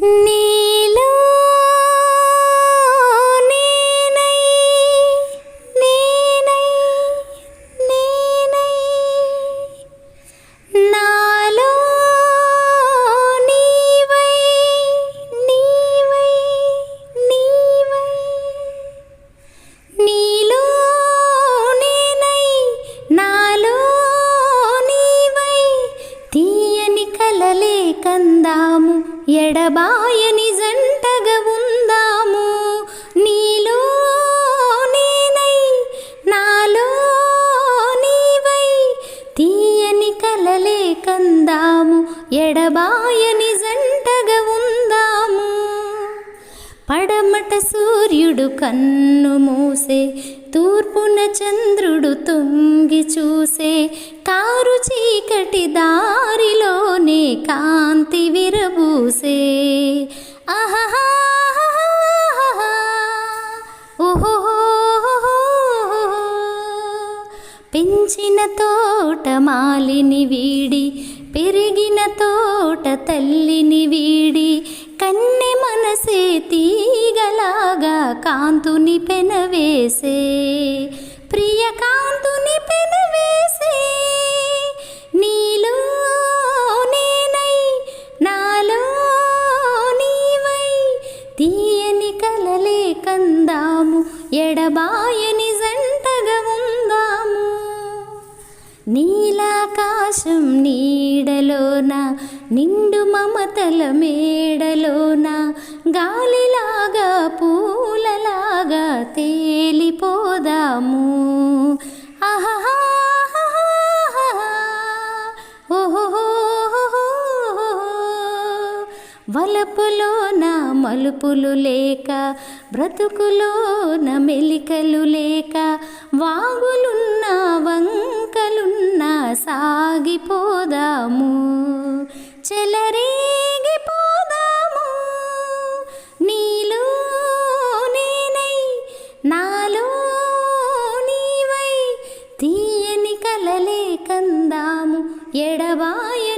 నీలో ఎడబాయని జంటగా ఉందాము. నీలో నేనై నాలో నీవై తీయని కలలే కందాము. ఎడబాయని జంట పడమట సూర్యుడు కన్ను మూసే తూర్పున చంద్రుడు తొంగి చూసే కారు చీకటి దారిలోనే కాంతి విరబూసే. ఆహాహా పెంచిన తోట మాలిని వీడి పెరిగిన తోట తల్లి కాంతుని పెనవేసే ప్రియ కాంతుని పెనవేసే నీలో నేనై నాలో నీవై తీయని కలలే కందాము ఎడబాయని జంటగా ఉందాము. నీలాకాశం నీడలోన నిండు మమతల మేడలోన గాలిలాగా పూ వలపులోన మలుపులు లేక బ్రతుకులోన మెలికలు లేక వాగులున్న వంకలున్న సాగిపో எடவாய